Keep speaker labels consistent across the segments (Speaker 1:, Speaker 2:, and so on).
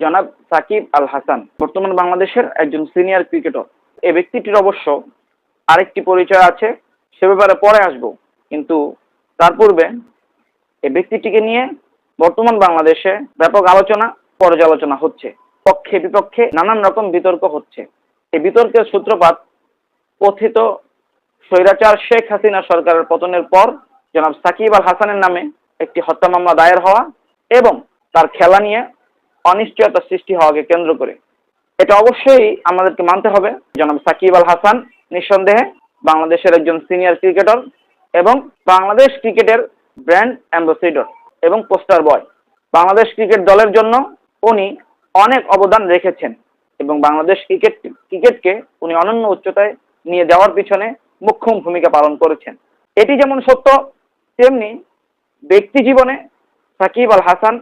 Speaker 1: জনাব সাকিব আল হাসান, বর্তমান বাংলাদেশের একজন সিনিয়র ক্রিকেটার। এই ব্যক্তিটির অবশ্য আরেকটি পরিচয় আছে, সে ব্যাপারে পরে আসব। কিন্তু তার পূর্বে এই ব্যক্তিটিকে নিয়ে বর্তমান বাংলাদেশে ব্যাপক আলোচনা, পর্যালোচনা হচ্ছে। পক্ষে বিপক্ষে নানান রকম বিতর্ক হচ্ছে। এই বিতর্কের সূত্রপাত কথিত স্বৈরাচার শেখ হাসিনা সরকারের পতনের পর জনাব সাকিব আল হাসানের নামে একটি হত্যা মামলা দায়ের হওয়া এবং তার খেলা নিয়ে অনিশ্চয়তা সৃষ্টি হওয়াকে কেন্দ্র করে। এটা অবশ্যই আমাদেরকে মানতে হবে। জনাব সাকিব আল হাসান নিঃসন্দেহে বাংলাদেশের একজন সিনিয়র ক্রিকেটার এবং বাংলাদেশ ক্রিকেটের ব্র্যান্ড অ্যাম্বাসিডর এবং পোস্টার বয়। বাংলাদেশ ক্রিকেট দলের জন্য উনি অনেক অবদান রেখেছেন এবং বাংলাদেশ ক্রিকেট, ক্রিকেটকে উনি অনন্য উচ্চতায় নিয়ে যাওয়ার পিছনে মুখ্য ভূমিকা পালন করেছেন। এটি যেমন সত্য, তেমনি ব্যক্তি জীবনে সাকিব আল হাসান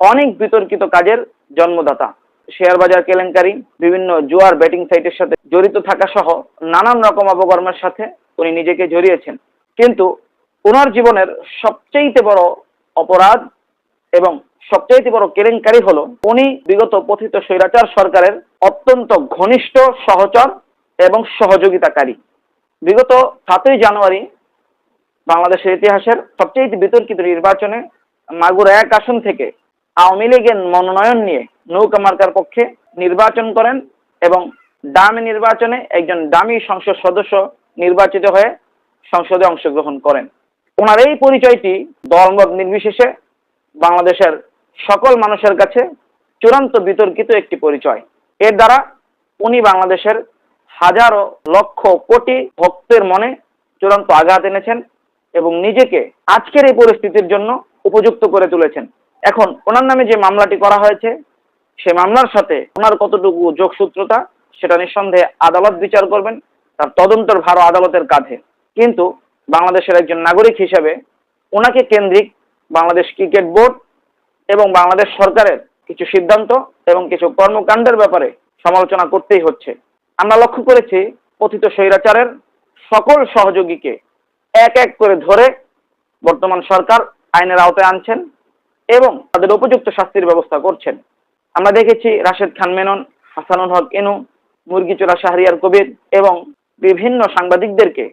Speaker 1: অনেক বিতর্কিত কাজের জন্মদাতা। শেয়ার বাজার কেলেঙ্কারি, বিভিন্ন জুয়ার ব্যাটিং সাইটের সাথে জড়িত থাকা সহ নানান রকম অপকর্মের সাথে উনি নিজেকে জড়িয়েছেন। কিন্তু ওনার জীবনের সবচেয়ে বড় অপরাধ এবং সবচেয়ে বড় কেলেঙ্কারি হলো উনি বিগত পথিত স্বৈরাচার সরকারের অত্যন্ত ঘনিষ্ঠ সহচর এবং সহযোগিতাকারী। বিগত সাতই জানুয়ারি বাংলাদেশের ইতিহাসের সবচেয়ে বিতর্কিত নির্বাচনে মাগুরা এক আসন থেকে আওয়ামী লীগের মনোনয়ন নিয়ে নৌকা মার্কার পক্ষে নির্বাচন করেন এবং ডামি নির্বাচনে একজন ডামি সংসদ সদস্য নির্বাচিত হয়ে সংসদে অংশগ্রহণ করেন। ওনার এই পরিচয়টি দলমত নির্বিশেষে বাংলাদেশের সকল মানুষের কাছে চূড়ান্ত বিতর্কিত একটি পরিচয়। এর দ্বারা উনি বাংলাদেশের হাজারো লক্ষ কোটি ভক্তের মনে চূড়ান্ত আঘাত এনেছেন এবং নিজেকে আজকের এই পরিস্থিতির জন্য উপযুক্ত করে তুলেছেন। এখন ওনার নামে যে মামলাটি করা হয়েছে, সে মামলার সাথে ওনার কতটুকু যোগসূত্রতা সেটা নিঃসন্দেহে আদালত বিচার করবেন, তার তদন্তের ভারও আদালতের কাঁধে। কিন্তু বাংলাদেশের একজন নাগরিক হিসেবে ওনাকে কেন্দ্রিক বাংলাদেশ ক্রিকেট বোর্ড এবং বাংলাদেশ সরকারের কিছু সিদ্ধান্ত এবং কিছু কর্মকাণ্ডের ব্যাপারে সমালোচনা করতেই হচ্ছে। আমরা লক্ষ্য করেছি কথিত স্বৈরাচারের সকল সহযোগীকে এক এক করে ধরে বর্তমান সরকার আইনের আওতায় আনছেন। এবং তাদের উপযুক্ত শাস্তির ব্যবস্থা করছেন। আমরা দেখেছি রাশেদ খান মেনন, হাসানুল হক এনু, মুরগিচোরা শাহরিয়ার কবির এবং বিভিন্ন সাংবাদিকদেরকে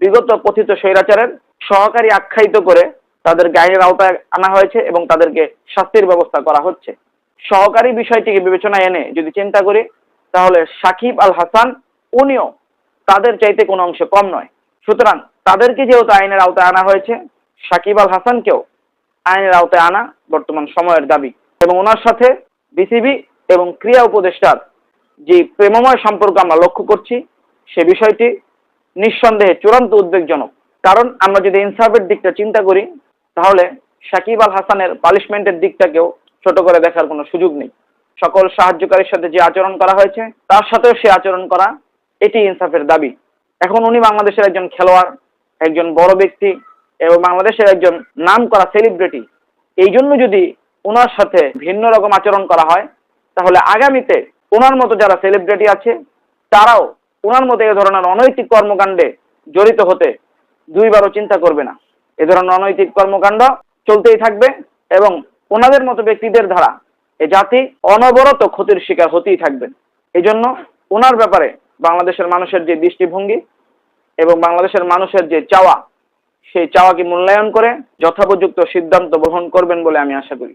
Speaker 1: বিগত কথিত স্বৈরাচারের সহকারী আখ্যায়িত করে তাদের আইনের আওতায় আনা হয়েছে এবং তাদেরকে শাস্তির ব্যবস্থা করা হচ্ছে। সহকারী বিষয়টিকে বিবেচনায় এনে যদি চিন্তা করি, তাহলে সাকিব আল হাসান উনিও তাদের চাইতে কোনো অংশে কম নয়। সুতরাং তাদেরকে যেহেতু আইনের আওতায় আনা হয়েছে, সাকিব আল হাসানকেও আইনের আওতায় আনা বর্তমান সময়ের দাবি। এবং ওনার সাথে বিসিবি এবং ক্রিয়া উপদেষ্টার যে প্রেমময় সম্পর্ক আমরা লক্ষ্য করছি, সে বিষয়টি নিঃসন্দেহে চূড়ান্ত উদ্বেগজনক। কারণ আমরা যদি ইনসাফের দিকটা চিন্তা করি, তাহলে সাকিব আল হাসানের পালিশমেন্টের দিকটাকেও ছোট করে দেখার কোনো সুযোগ নেই। সকল সাহায্যকারীর সাথে যে আচরণ করা হয়েছে, তার সাথেও সে আচরণ করা, এটি ইনসাফের দাবি। এখন উনি বাংলাদেশের একজন খেলোয়াড়, একজন বড় ব্যক্তি এবং বাংলাদেশের একজন নাম করা সেলিব্রিটি এই জন্য যদি ওনার সাথে ভিন্ন রকম আচরণ করা হয়, তাহলে আগামীতে ওনার মতো যারা সেলিব্রিটি আছে, তারাও ওনার মতো এ ধরনের অনৈতিক কর্মকাণ্ডে জড়িত হতে দুইবারও চিন্তা করবে না। এ ধরনের অনৈতিক কর্মকাণ্ড চলতেই থাকবে এবং ওনাদের মতো ব্যক্তিদের দ্বারা এ জাতি অনবরত ক্ষতির শিকার হতেই থাকবেন জন্য ওনার ব্যাপারে বাংলাদেশের মানুষের যে দৃষ্টিভঙ্গি এবং বাংলাদেশের মানুষের যে চাওয়া সেই চাওয়াকে মূল্যায়ন করে যথোপযুক্ত সিদ্ধান্ত গ্রহণ করবেন বলে আমি আশা করি।